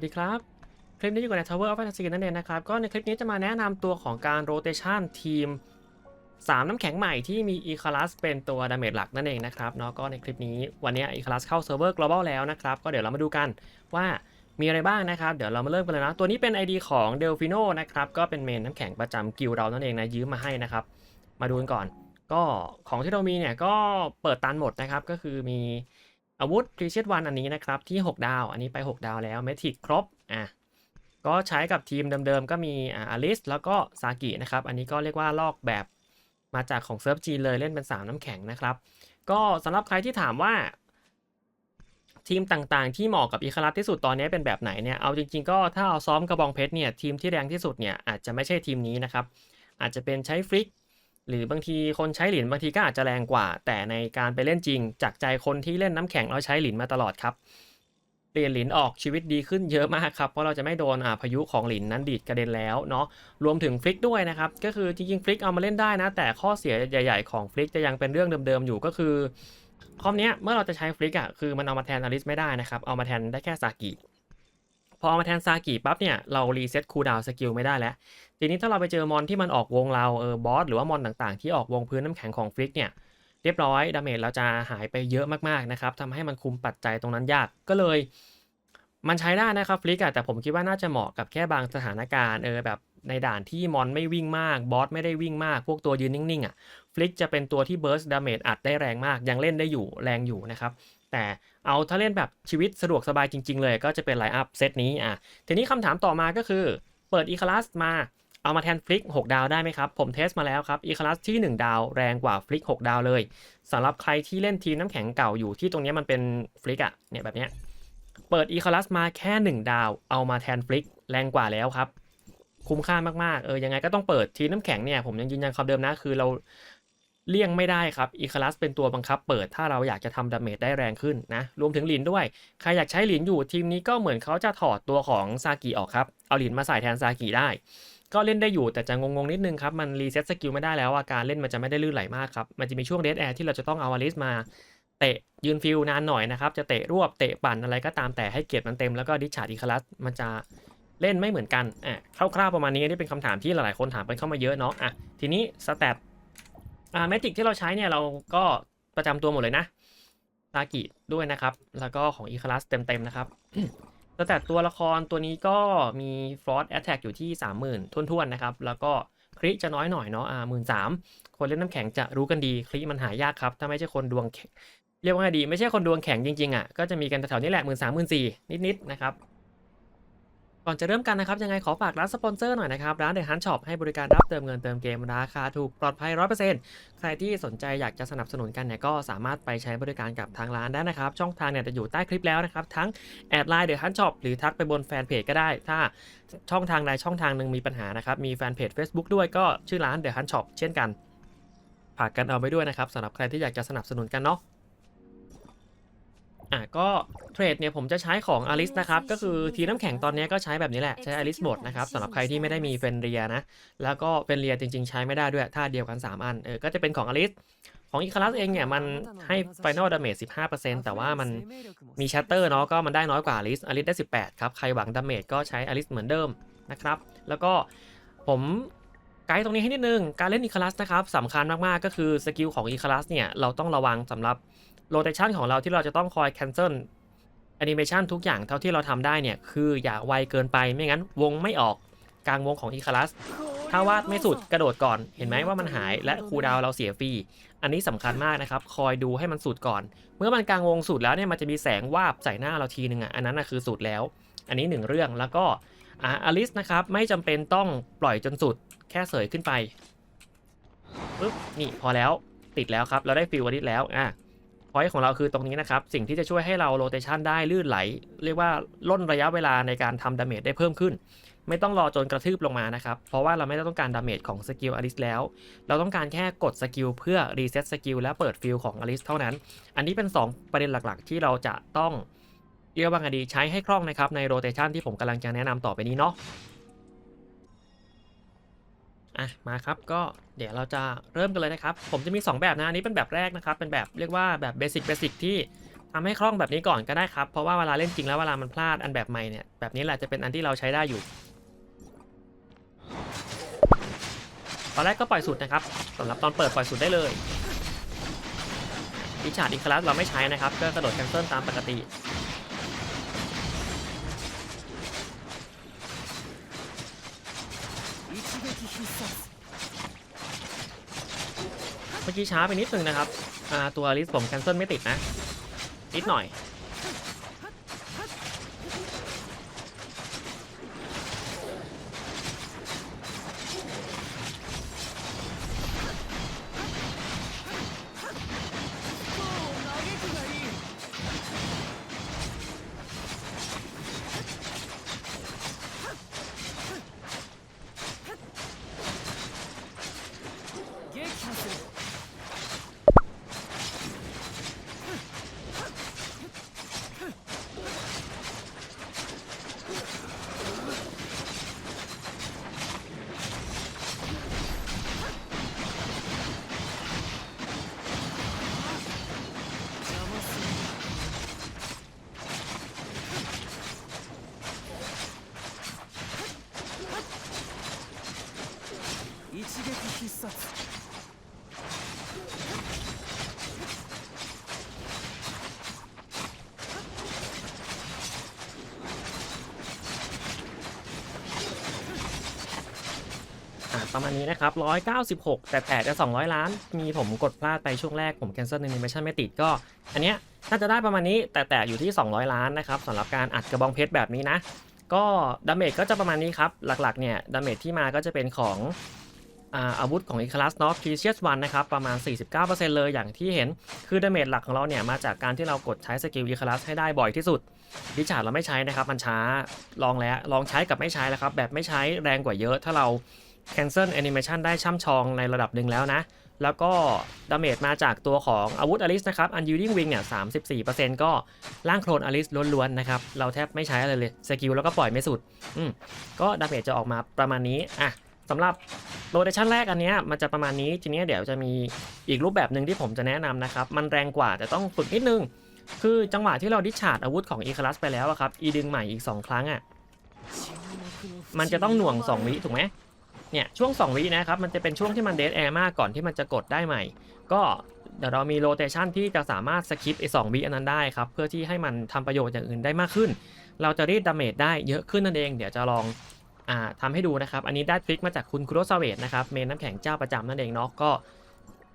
วัสดีครับ คลิปนี้อยู่กับใน Tower of Fantasy นั่นเองนะครับ ก็ในคลิปนี้จะมาแนะนำตัวของการ rotation ทีม 3 น้ำแข็งใหม่ที่มี e c l a s เป็นตัวดาเมจหลักนั่นเองนะครับเนาะก็ในคลิปนี้วันนี้ e c l a s เข้าเซิร์ฟเวอร์ global แล้วนะครับ ก็เดี๋ยวเรามาดูกันว่ามีอะไรบ้างนะครับ เดี๋ยวเรามาเริ่มกันเลยนะ ตัวนี้เป็น ID ของ Delfino นะครับ ก็เป็นเมนน้ำแข็งประจำกิลด์เรานั่นเองนะยืมมาให้นะครับ มาดูกันก่อน ก็ของที่เรามีเนี่ยก็เปิดตันหมดนะครับก็คือมี อาวุธ p r e c i o u s One อันนี้นะครับที่ 6 ดาว อันนี้ไป 6 ดาวแล้ว m e t i c ครบอะก็ใช้กับทีมเดิมๆ ก็มีอ่าอลิสแล้วก็ซากินะครับ อันนี้ก็เรียกว่าลอกแบบมาจากของเซิร์ฟจีเลยเล่นเป็น 3 น้ำแข็งนะครับ ก็สำหรับใครที่ถามว่า ทีมต่างๆ ที่เหมาะกับอีคารัสที่สุดตอนนี้เป็นแบบไหนเนี่ยเอาจริงๆ ก็ถ้าเอาซ้อมกระบองเพชรเนี่ยทีมที่แรงที่สุดเนี่ยอาจจะไม่ใช่ทีมนี้นะครับอาจจะเป็นใช้ฟลิก หรือบางทีคนใช้หลินบางทีก็อาจจะแรงกว่า แต่ในการไปเล่นจริง จากใจคนที่เล่นน้ำแข็งเราใช้หลินมาตลอดครับเปลี่ยนหลินออกชีวิตดีขึ้นเยอะมากครับ เพราะเราจะไม่โดนอ่าพายุของหลินนั้นดีดกระเด็นแล้วเนาะรวมถึงฟลิกด้วยนะครับ ก็คือจริงๆฟลิกเอามาเล่นได้นะ แต่ข้อเสียใหญ่ ๆ ของฟลิกจะยังเป็นเรื่องเดิมๆอยู่ก็คือคอมเนี้ยเมื่อเราจะใช้ฟลิกอะคือมันเอามาแทนอลิสไม่ได้นะครับ เอามาแทนได้แค่ซากิพอเอามาแทนซากิปั๊บเนี่ยเรารีเซ็ตคูลดาวสกิลไม่ได้แล้ว ทีนี้ถ้าเราไปเจอมอนที่มันออกวงเราเออบอสหรือว่ามอนต่างๆ ที่ออกวงพื้นน้ำแข็งของฟลิกเนี่ยเรียบร้อยดาเมจเราจะหายไปเยอะมากๆนะครับทำให้มันคุมปัจจัยตรงนั้นยากก็เลย มันใช้ได้นะครับฟลิกอะแต่ผมคิดว่าน่าจะเหมาะกับแค่บางสถานการณ์เออแบบในด่านที่มอนไม่วิ่งมากบอสไม่ได้วิ่งมาก พวกตัวยืนนิ่งๆอะฟลิกจะเป็นตัวที่เบิร์สดาเมจอัดได้แรงมาก ยังเล่นได้อยู่แรงอยู่นะครับ แต่เอาถ้าเล่นแบบชีวิตสะดวกสบายจริง ๆ เลย ก็จะเป็นไลน์อัพเซตนี้อะทีนี้คำถามต่อมาก็คือ เปิดอีคลาสมา เอามาแทนฟลิก 6 ดาวได้ไหมครับ ผมเทสมาแล้วครับอีคลาสที่ 1 ดาวแรงกว่าฟลิก 6 ดาวเลยสำหรับใครที่เล่นทีมน้ำแข็งเก่าอยู่ที่ตรงนี้มันเป็นฟลิกอะเนี่ยแบบเนี้ยเปิดอีคลาสมาแค่ 1 ดาว เอามาแทนฟลิกแรงกว่าแล้วครับ คุ้มค่ามากๆเออยังไงก็ต้องเปิดทีมน้ำแข็งเนี่ยผมยังยืนยันคำเดิมนะคือเราเลี่ยงไม่ได้ครับอีคลาสเป็นตัวบังคับเปิดถ้าเราอยากจะทำดาเมจได้แรงขึ้นนะรวมถึงหลินด้วย ใครอยากใช้หลินอยู่ทีมนี้ก็เหมือนเขาจะถอดตัวของซากิออกครับเอาหลินมาใส่แทนซากิได้ ก็เล่นได้อยู่แต่จะงงๆนิดนึงครับ มันรีเซ็ตสกิลไม่ได้แล้วอาการเล่นมันจะไม่ได้ลื่นไหลมากครับ มันจะมีช่วงเด a แอร์ที่เราจะต้องเอาอลิสมา เตะยืนฟิลนานหน่อยนะครับ จะเตะรวบเตะปั่นอะไรก็ตามแต่ให้เกียรติมันเต็มแล้วก็ดิชาร์ดอีคลัสมันจะเล่นไม่เหมือนกันอะคร่าวๆประมาณนี้นี่เป็นคำถามที่หลายๆคนถามกันเข้ามาเยอะเนาะอะทีนี้สแตทอ่าเมจิกที่เราใช้เนี่ยเราก็ประจำตัวหมดเลยนะซากิด้วยนะครับ แล้วก็ของอีคลัสเต็มๆนะครับ สแตทตัวละครตัวนี้ก็มีฟลอสแอตแทกอยู่ที่ 30,000ทุ่นๆนะครับ แล้วก็คริจะน้อยหน่อยเนาะอ่าหมื่นสามคนเล่นน้ำแข็งจะรู้กันดีคริมันหายากครับ ถ้าไม่ใช่คนดวงเรียกว่าไงดี ไม่ใช่คนดวงแข็งจริงๆอะก็จะมีกันแถวๆนี้แหละหมื่นสามหมื่นสี่นิดๆนะครับ ก่อนจะเริ่มกันนะครับ ยังไงขอฝากร้านสปอนเซอร์หน่อยนะครับ ร้านเดอะฮันช็อปให้บริการรับเติมเงินเติมเกมราคาถูกปลอดภัย 100%ใครที่สนใจอยากจะสนับสนุนกันเนี่ยก็สามารถไปใช้บริการกับทางร้านได้นะครับ ช่องทางเนี่ยจะอยู่ใต้คลิปแล้วนะครับ ทั้งแอดไลน์เดอะฮันช็อปหรือทักไปบนแฟนเพจก็ได้ ถ้าช่องทางใดช่องทางหนึ่งมีปัญหานะครับมีแฟนเพจ Facebook ด้วยก็ชื่อร้านเดอะฮันช็อปเช่นกันฝากกันเอาไว้ด้วยนะครับสำหรับใครที่อยากจะสนับสนุนกันเนาะ อะก็เทรดเนี่ยผมจะใช้ของอลิสนะครับ ก็คือทีน้ำแข็งตอนนี้ก็ใช้แบบนี้แหละ ใช้อลิสหมดนะครับสำหรับใครที่ไม่ได้มีเฟนเรียนะ แล้วก็เฟนเรียจริง ๆ ใช้ไม่ได้ด้วยท่าเดียวกัน 3 อันเออก็จะเป็นของอลิสของอีคลัสเองเนี่ย มันให้ Final Damage 15%แต่ว่ามันมีชัตเตอร์เนาะก็มันได้น้อยกว่าอลิสอลิสได้ 18 ครับ ใครหวังดาเมจก็ใช้อลิสเหมือนเดิมนะครับ แล้วก็ผมไกด์ตรงนี้ให้นิดนึง การเล่นอีคลัสนะครับสำคัญมากๆ ก็คือสกิลของอีคลัสเนี่ย เราต้องระวังสำหรับ โรเตชันของเราที่เราจะต้องคอย cancel แอนิเมชันทุกอย่างเท่าที่เราทำได้เนี่ย คืออย่าไวเกินไปไม่งั้นวงไม่ออกกลางวงของอีคารัสถ้าวาดไม่สุดกระโดดก่อน เห็นไหมว่ามันหายและคูดาวเราเสียฟรีอันนี้สำคัญมากนะครับ คอยดูให้มันสุดก่อน เมื่อมันกลางวงสุดแล้วเนี่ยมันจะมีแสงวาบใส่หน้าเราทีนึงอะอันนั้นนะคือสุดแล้ว อันนี้หนึ่งเรื่องแล้วก็อ่าอลิสนะครับไม่จำเป็นต้องปล่อยจนสุดแค่เสยขึ้นไปปึ๊บนี่พอแล้วติดแล้วครับ เราได้ฟิลอลิสแล้วอะ พอยต์ของเราคือตรงนี้นะครับ สิ่งที่จะช่วยให้เราโรเตชันได้ลื่นไหล เรียกว่าล่นระยะเวลาในการทำดาเมจได้เพิ่มขึ้น ไม่ต้องรอจนกระทืบลงมานะครับ เพราะว่าเราไม่ได้ต้องการดาเมจของสกิลอลิสแล้ว เราต้องการแค่กดสกิลเพื่อรีเซ็ตสกิลและเปิดฟิลของอลิสเท่านั้น อันนี้เป็น 2 ประเด็นหลักๆ ที่เราจะต้องเรียกว่าไงดีใช้ให้คล่องนะครับในโรเตชันที่ผมกำลังจะแนะนำต่อไปนี้เนาะ อะมาครับก็เดี๋ยวเราจะเริ่มกันเลยนะครับ ผมจะมี 2 แบบนะอันนี้เป็นแบบแรกนะครับ เป็นแบบเรียกว่าแบบเบสิกเบสิกที่ทำให้คล่องแบบนี้ก่อนก็ได้ครับ เพราะว่าเวลาเล่นจริงแล้วเวลามันพลาดอันแบบใหม่เนี่ยแบบนี้แหละจะเป็นอันที่เราใช้ได้อยู่ตอนแรกก็ปล่อยสุดนะครับสำหรับตอนเปิดปล่อยสุดได้เลยดิชาร์ดอีกคลัสเราไม่ใช้นะครับก็กระโดดแคนเซิลตามปกติ เมื่อกี้ช้าไปนิดนึงนะครับตัวลิสผมแคนเซิลไม่ติดนะ นิดหน่อย 撃必杀 อ่าประมาณนี้นะครับ 196 แต่แต่จะ 200 ล้าน มีผมกดพลาดไปช่วงแรกผม cancel animation ไม่ติดก็ อันเนี้ยน่าจะได้ประมาณนี้ แต่แต่อยู่ที่ 200 ล้านนะครับสำหรับการอัดกระบองเพชรแบบนี้นะ ก็ดาเมจก็จะประมาณนี้ครับ หลักๆเนี่ยดาเมจที่มาก็จะเป็นของ อาวุธของ e c l a s เนาะ Precious One นะครับ ประมาณ 49%เลยอย่างที่เห็นคือดาเมจหลักของเราเนี่ย มาจากการที่เรากดใช้สกิล e c l a s ให้ได้บ่อยที่สุดดิชาร์ดเราไม่ใช้นะครับ มันช้าลองแล้วลองใช้กับไม่ใช้แล้วครับ แบบไม่ใช้แรงกว่าเยอะ ถ้าเรา cancel animation ได้ช่ำชองในระดับหนึ่งแล้วนะแล้วก็ดาเมจมาจากตัวของอาวุธอลิสนะครับ unyielding wing เนี่ย 34%ก็ล่างโคลนอลิสล้วนๆนะครับ เราแทบไม่ใช้อะไรเลย สกิลแล้วก็ปล่อยไม่สุด อืมก็ดาเมจจะออกมาประมาณนี้ อะสำหรับ โ o เ a ชันแรกอันเนี้ยมันจะประมาณนี้ทีนี้เดี๋ยวจะมีอีกรูปแบบหนึ่งที่ผมจะแนะนำนะครับ มันแรงกว่าแต่ต้องฝึกนิดนึง คือจังหวะที่เราดิชาร์ดอาวุธของ e c l a s ไปแล้วครับอีดึงใหม่อีก 2 ครั้งอะมันจะต้องหน่วง 2 วิถูกไหมเนี่ยช่วง 2 วินะครับ มันจะเป็นช่วงที่มันเด a แอร์มากก่อนที่มันจะกดได้ใหม่ ก็เดี๋ยวเรามีโ o เ a ชันที่จะสามารถสคิปไอ้สวิอันนั้นได้ครับ เพื่อที่ให้มันทำประโยชน์อย่างอื่นได้มากขึ้น เราจะรีดดาเมจได้เยอะขึ้นนั่นเอง เดี๋ยวจะลอง อ่าทำให้ดูนะครับ อันนี้ได้ทริคมาจากคุณคุโรซาเวตนะครับ เมนน้ำแข็งเจ้าประจำนั่นเองเนาะ ก็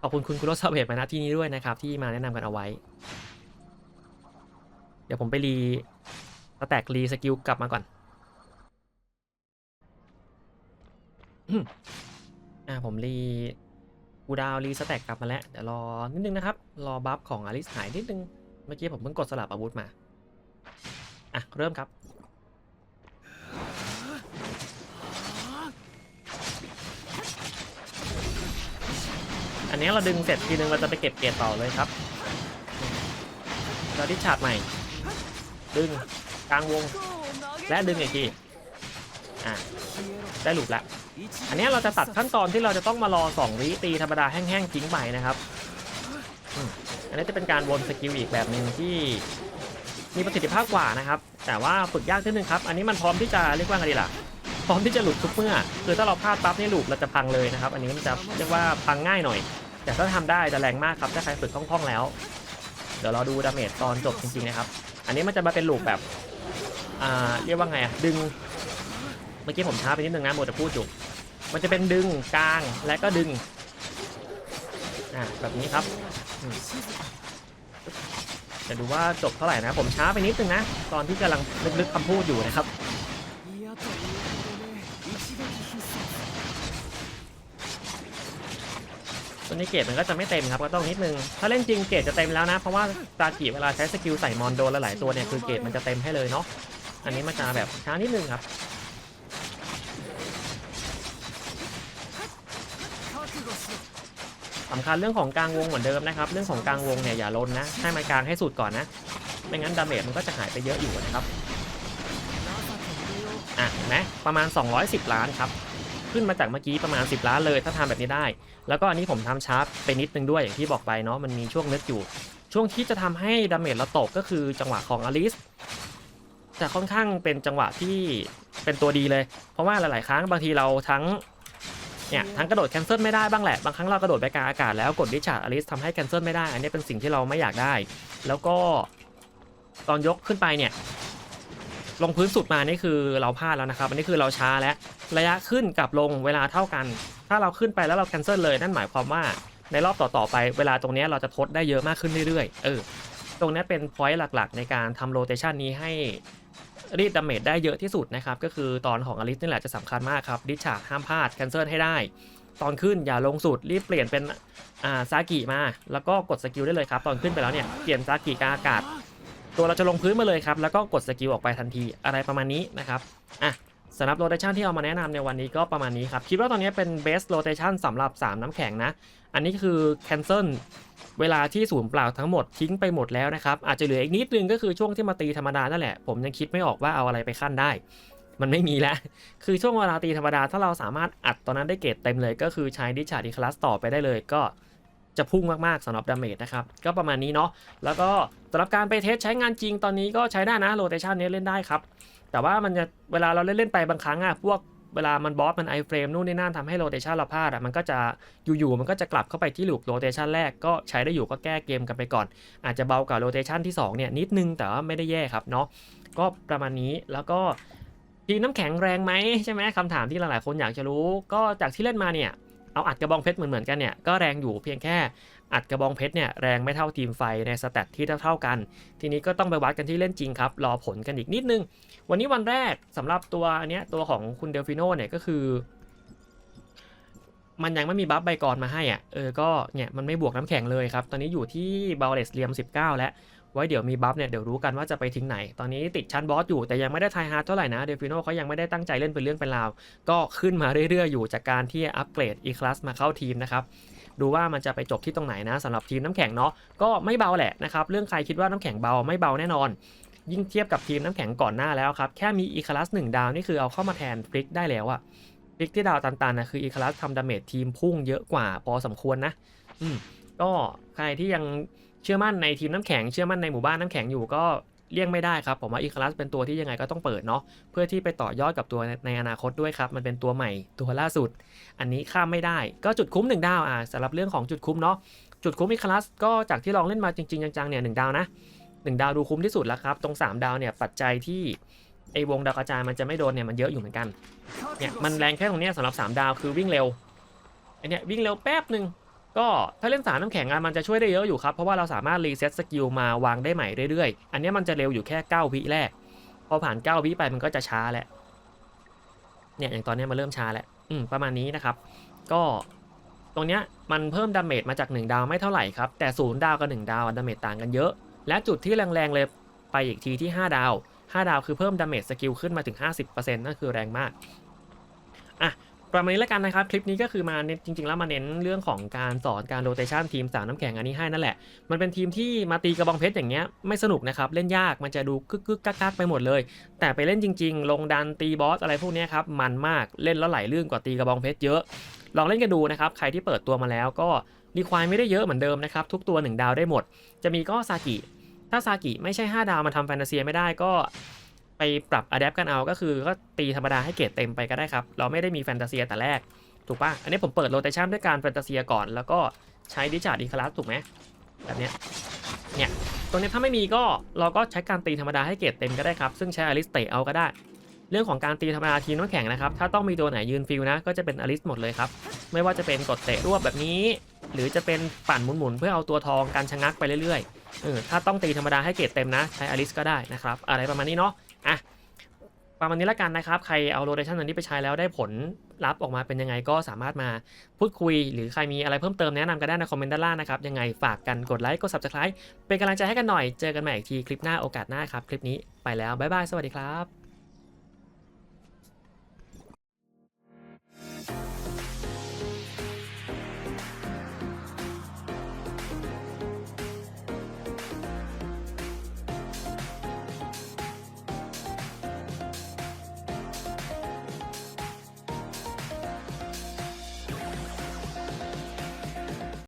ขอบคุณคุณคุโรซาเวตมาณที่นี้ด้วยนะครับ ที่มาแนะนำกันเอาไว้ เดี๋ยวผมไปรีสแต็กรีสกิลกลับมาก่อนอ่าผมรีกูดาวรีสแต็กกลับมาแล้ว เดี๋ยวรอนิดนึงนะครับ รอบัฟของอลิสหายนิดนึง เมื่อกี้ผมเพิ่งกดสลับอาวุธมา อะ เริ่มครับ นนี้เราดึงเสร็จทีนึงเราจะไปเก็บเกียร์ต่อเลยครับ เราดิชาร์จใหม่ ดึงกลางวง และดึงอีกทีอะได้หลุดแล้วอันนี้เราจะตัดขั้นตอนที่เราจะต้องมารอ2วิตีธรรมดาแห้งๆทิ้งไปนะครับอืมอันนี้จะเป็นการวนสกิลอีกแบบหนึ่งที่มีประสิทธิภาพกว่านะครับ แต่ว่าฝึกยากนิดนึงครับ อันนี้มันพร้อมที่จะเรียกว่าไงดีล่ะ พร้อมที่จะหลุดทุกเมื่อ คือถ้าเราพลาดปั๊บนี่หลุดเราจะพังเลยนะครับ อันนี้มันจะเรียกว่าพังง่ายหน่อย แต่ถ้าทำได้จะแรงมากครับถ้าใครฝึกคล่องๆแล้ว เดี๋ยวเราดูดาเมจตอนจบจริงๆนะครับ อันนี้มันจะมาเป็นลูปแบบอ่าเรียกว่าไงอะดึง เมื่อกี้ผมช้าไปนิดนึงนะโมจะพูดอยู่มันจะเป็นดึงกลางและก็ดึงอ่าแบบนี้ครับจะดูว่าจบเท่าไหร่นะผมช้าไปนิดนึงนะ ตอนที่กำลังลึกๆคำพูดอยู่นะครับ ตัวนี้เกตมันก็จะไม่เต็มครับก็ต้องนิดนึง ถ้าเล่นจริงเกตจะเต็มแล้วนะ เพราะว่าตากีเวลาใช้สกิลใส่มอนโดนหลายตัวเนี่ยคือเกตมันจะเต็มให้เลยเนาะ อันนี้มานจะแบบช้านิดนึงครับสำคัญเรื่องของกลางวงเหมือนเดิมนะครับ เรื่องของกลางวงเนี่ยอย่าล้นนะ ให้มันกลางให้สุดก่อนนะ ไม่งั้นดาเมจมันก็จะหายไปเยอะอยู่นะครับ อะนะประมาณ 210 ล้านครับ ขึ้นมาจากเมื่อกี้ประมาณ 10 ล้านเลยถ้าทำแบบนี้ได้ แล้วก็อันนี้ผมทำช้าไปนิดนึงด้วยอย่างที่บอกไปเนาะมันมีช่วงนึกอยู่ ช่วงที่จะทำให้ดาเมจเราตกก็คือจังหวะของอลิสจะค่อนข้างเป็นจังหวะที่เป็นตัวดีเลย เพราะว่าหลาย ๆ ครั้งบางทีเราทั้งเนี่ยทั้งกระโดดแคนเซิลไม่ได้บ้างแหละ บางครั้งเรากระโดดไปกลางอากาศแล้วกดดิชาร์ดอลิสทำให้แคนเซิลไม่ได้ อันนี้เป็นสิ่งที่เราไม่อยากได้ แล้วก็ตอนยกขึ้นไปเนี่ย ลงพื้นสุดมานี่คือเราพลาดแล้วนะครับ อันนี้คือเราช้าแล้วระยะขึ้นกับลงเวลาเท่ากัน ถ้าเราขึ้นไปแล้วเราแคนเซิลเลยนั่นหมายความว่าในรอบต่อๆไปเวลาตรงนี้เราจะทดได้เยอะมากขึ้นเรื่อยๆ เออ ตรงนี้เป็นพอยต์หลักๆ ในการทำโรเตชันนี้ให้รีดดาเมจได้เยอะที่สุดนะครับ ก็คือตอนของอลิสนี่แหละจะสำคัญมากครับ ดิชาห้ามพลาดแคนเซิลให้ได้ ตอนขึ้นอย่าลงสุดรีบเปลี่ยนเป็นอ่าซากิมา แล้วก็กดสกิลได้เลยครับ ตอนขึ้นไปแล้วเนี่ยเปลี่ยนซากิกาอากาศ ตัวเราจะลงพื้นมาเลยครับ แล้วก็กดสกิลออกไปทันทีอะไรประมาณนี้นะครับอะสำหรับโรเตชันที่เอามาแนะนำในวันนี้ก็ประมาณนี้ครับ คิดว่าตอนนี้เป็น best rotation สำหรับ 3 น้ำแข็งนะ อันนี้คือ cancel เวลาที่ศูนย์เปล่าทั้งหมดทิ้งไปหมดแล้วนะครับ อาจจะเหลืออีกนิดนึงก็คือช่วงที่มาตีธรรมดานั่นแหละ ผมยังคิดไม่ออกว่าเอาอะไรไปขั้นได้ มันไม่มีแล้ว คือช่วงเวลาตีธรรมดาถ้าเราสามารถอัดตอนนั้นได้เกรดเต็มเลย ก็คือใช้ดิชาร์ดอีคลาสต่อไปได้เลยก็ จะพุ่งมากๆสำหรับดาเมจนะครับ ก็ประมาณนี้เนาะแล้วก็สำหรับการไปเทสใช้งานจริงตอนนี้ก็ใช้ได้นะโรเตชันนี้เล่นได้ครับ แต่ว่ามันจะเวลาเราเล่นเล่นๆไปบางครั้งอะพวกเวลามันบอสมันไอเฟรมนู่นนี่นั่นทำให้โรเตชันเราพลาดอะมันก็จะอยู่ๆมันก็จะกลับเข้าไปที่ลูปโรเตชันแรกก็ใช้ได้อยู่ก็แก้เกมกันไปก่อน อาจจะเบากว่าโรเตชันที่2เนี่ยนิดนึงแต่ว่าไม่ได้แย่ครับเนาะก็ประมาณนี้แล้วก็ทีมน้ำแข็งแรงไหมใช่ไหมคำถามที่หลายๆคนอยากจะรู้ ก็จากที่เล่นมาเนี่ย เอาอัดกระบองเพชรเหมือนๆกันเนี่ยก็แรงอยู่เพียงแค่อัดกระบองเพชรเนี่ยแรงไม่เท่าทีมไฟในสแตทที่เท่าๆกัน ทีนี้ก็ต้องไปวัดกันที่เล่นจริงครับ รอผลกันอีกนิดนึง วันนี้วันแรกสำหรับตัวอันเนี้ยตัวของคุณเดลฟิโนเนี่ยก็คือ มันยังไม่มีบัฟใบกรมาให้อะเออก็เนี่ยมันไม่บวกน้ำแข็งเลยครับ ตอนนี้อยู่ที่บาเลสเลียม 19 แล้ว ไว้เดี๋ยวมีบัฟเนี่ยเดี๋ยวรู้กันว่าจะไปทิ้งไหน ตอนนี้ติดชั้นบอสอยู่แต่ยังไม่ได้ทายฮาร์ดเท่าไหร่นะเดลฟิโนเขายังไม่ได้ตั้งใจเล่นเป็นเรื่องเป็นราว ก็ขึ้นมาเรื่อยๆอยู่จากการที่อัปเกรดอีคลาสมาเข้าทีมนะครับดูว่ามันจะไปจบที่ตรงไหนนะสำหรับทีมน้ำแข็งเนาะก็ไม่เบาแหละนะครับเรื่องใครคิดว่าน้ำแข็งเบาไม่เบาแน่นอน ยิ่งเทียบกับทีมน้ำแข็งก่อนหน้าแล้วครับแค่มีอีคลัสหนึ่งดาวนี่คือเอาเข้ามาแทนฟลิกได้แล้วอะฟลิกที่ดาวตันๆนะคืออีคลัสทำดาเมจทีมพุ่งเยอะกว่าพอสมควรนะอืมก็ใครที่ยัง เชื่อมั่นในทีมน้ำแข็งเชื่อมั่นในหมู่บ้านน้ำแข็งอยู่ก็เลี่ยงไม่ได้ครับผมว่าอีคลัสเป็นตัวที่ยังไงก็ต้องเปิดเนาะเพื่อที่ไปต่อยอดกับตัวในอนาคตด้วยครับ มันเป็นตัวใหม่ตัวล่าสุด อันนี้ข้ามไม่ได้ก็จุดคุ้มหนึ่งดาวอะสำหรับเรื่องของจุดคุ้มเนาะจุดคุ้มอีคลัสก็จากที่ลองเล่นมาจริงๆจังๆเนี่ยหนึ่งดาวนะหนึ่งดาวดูคุ้มที่สุดแล้วครับ ตรง 3 ดาวเนี่ยปัจจัยที่ไอวงดาวกระจายมันจะไม่โดนเนี่ยมันเยอะอยู่เหมือนกันเนี่ยมันแรงแค่ตรงเนี้ยสำหรับ 3 ดาวคือวิ่งเร็วไอเนี่ยวิ่งเร็วแป๊บหนึ่ง ก็ถ้าเล่นสารน้ำแข็งอะมันจะช่วยได้เยอะอยู่ครับ เพราะว่าเราสามารถรีเซ็ตสกิลมาวางได้ใหม่เรื่อยๆ อันนี้มันจะเร็วอยู่แค่ 9 วิแรก พอผ่าน 9 วิไปมันก็จะช้าแหละ เนี่ยอย่างตอนนี้มันเริ่มช้าแล้วอืมประมาณนี้นะครับ ก็ตรงเนี้ยมันเพิ่มดาเมจมาจาก 1 ดาวไม่เท่าไหร่ครับ แต่0ดาวกับ 1 ดาวดาเมจต่างกันเยอะ และจุดที่แรงๆเลยไปอีกทีที่ 5 ดาว 5 ดาวคือเพิ่มดาเมจสกิลขึ้นมาถึง 50%นั่นคือแรงมากอะ ประมาณนี้แล้วกันนะครับ คลิปนี้ก็คือมาเน้นจริง ๆ แล้วมาเน้นเรื่องของการสอนการโรเตชันทีมสามน้ำแข็งอันนี้ให้นั่นแหละ มันเป็นทีมที่มาตีกระบองเพชรอย่างเงี้ยไม่สนุกนะครับ เล่นยากมันจะดูกึกกึกกักกักไปหมดเลย แต่ไปเล่นจริง ๆ ลงดันตีบอสอะไรพวกนี้ครับมันมากเล่นแล้วไหลลื่นกว่าตีกระบองเพชรเยอะ ลองเล่นกันดูนะครับใครที่เปิดตัวมาแล้วก็รีควายไม่ได้เยอะเหมือนเดิมนะครับทุกตัว 1 ดาวได้หมด จะมีก็ซากิถ้าซากิไม่ใช่ 5 ดาวมาทำแฟนตาเซียไม่ได้ก็ ไปปรับอะแดปกันเอาก็คือก็ตีธรรมดาให้เกรดเต็มไปก็ได้ครับ เราไม่ได้มีแฟนตาเซียแต่แรก ถูกปะอันนี้ผมเปิดโรเตชันด้วยการแฟนตาเซียก่อนแล้วก็ใช้ดิชาร์ดดีคลาสถูกไหมแบบเนี้ยเนี่ยตรงนี้ถ้าไม่มีก็เราก็ใช้การตีธรรมดาให้เกรดเต็มก็ได้ครับ ซึ่งใช้อลิสเตะเอาก็ได้ เรื่องของการตีธรรมดาทีมน้ำแข็งนะครับ ถ้าต้องมีตัวไหนยืนฟิลนะ ก็จะเป็นอลิสหมดเลยครับ ไม่ว่าจะเป็นกดเตะรวบแบบนี้ หรือจะเป็นปั่นหมุนๆเพื่อเอาตัวทองการชะงักไปเรื่อยๆเออถ้าต้องตีธรรมดาให้เกรดเต็มนะ ใช้อลิสก็ได้นะครับ อะไรประมาณนี้เนาะ อะประมาณนี้ละกันนะครับ ใครเอาโรเ t ชันอันนี้ไปใช้แล้วได้ผลลัพธ์ออกมาเป็นยังไงก็สามารถมาพูดคุย หรือใครมีอะไรเพิ่มเติมแนะนำกันได้ในคอมเมนต์ด้านล่างนะครับ ยังไงฝากกันกดไลค์กด subscribe เป็นกำลังใจให้กันหน่อย เจอกันใหม่อีกทีคลิปหน้าโอกาสหน้าครับ คลิปนี้ไปแล้ว บ๊ายบาย สวัสดีครับ